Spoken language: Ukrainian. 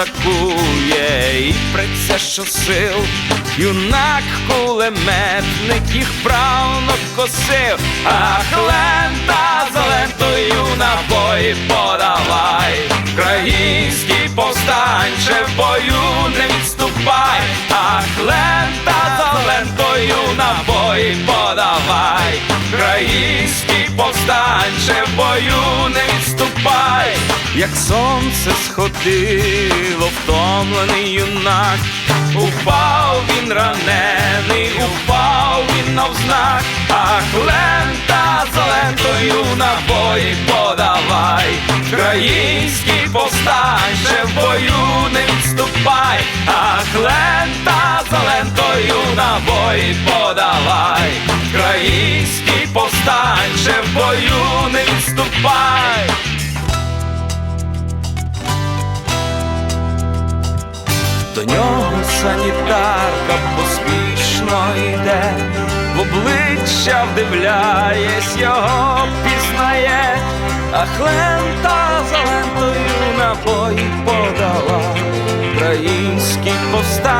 атакує. І преться щосил, юнак кулеметник їх правно косив, ах, лента за лентою набої подавай, Український повстанче в бою не відступай, ах, лента за лентою набої подавай, Український повстанче в бою не відступай, як сонце сходило, втомлений юнак, упав він ранений, упав він навзнак, ах, лента за лентою набої подавай, Український повстанче в бою не відступай, ах, лента за лентою набої подавай, Український повстанче в бою не відступай. До нього санітарка поспішно йде, в обличчя вдивляєсь, його пізнає, а лента за лентою напої подала, український повстанче